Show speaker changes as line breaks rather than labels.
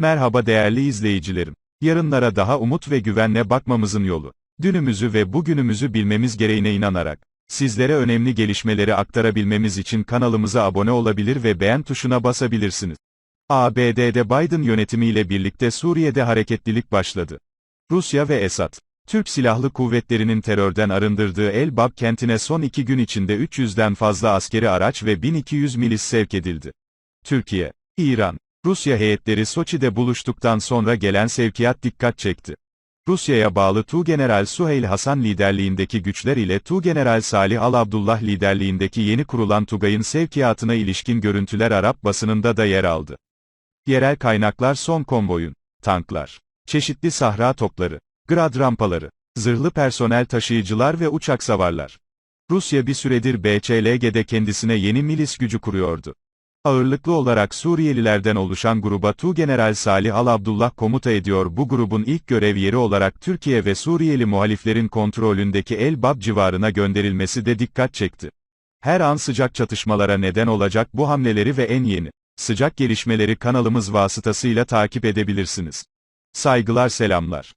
Merhaba değerli izleyicilerim. Yarınlara daha umut ve güvenle bakmamızın yolu. Dünümüzü ve bugünümüzü bilmemiz gereğine inanarak, sizlere önemli gelişmeleri aktarabilmemiz için kanalımıza abone olabilir ve beğen tuşuna basabilirsiniz. ABD'de Biden yönetimiyle birlikte Suriye'de hareketlilik başladı. Rusya ve Esad, Türk Silahlı Kuvvetleri'nin terörden arındırdığı El Bab kentine son iki gün içinde 300'den fazla askeri araç ve 1200 milis sevk edildi. Türkiye, İran, Rusya heyetleri Soçi'de buluştuktan sonra gelen sevkiyat dikkat çekti. Rusya'ya bağlı Tuğgeneral Suheyl Hasan liderliğindeki güçler ile Tuğgeneral Salih Al-Abdullah liderliğindeki yeni kurulan Tugay'ın sevkiyatına ilişkin görüntüler Arap basınında da yer aldı. Yerel kaynaklar son konvoyun, tanklar, çeşitli sahra topları, grad rampaları, zırhlı personel taşıyıcılar ve uçak savarlar. Rusya bir süredir BÇLG'de kendisine yeni milis gücü kuruyordu. Ağırlıklı olarak Suriyelilerden oluşan gruba Tuğgeneral Salih Al-Abdullah komuta ediyor bu grubun ilk görev yeri olarak Türkiye ve Suriyeli muhaliflerin kontrolündeki El Bab civarına gönderilmesi de dikkat çekti. Her an sıcak çatışmalara neden olacak bu hamleleri ve en yeni, sıcak gelişmeleri kanalımız vasıtasıyla takip edebilirsiniz. Saygılar selamlar.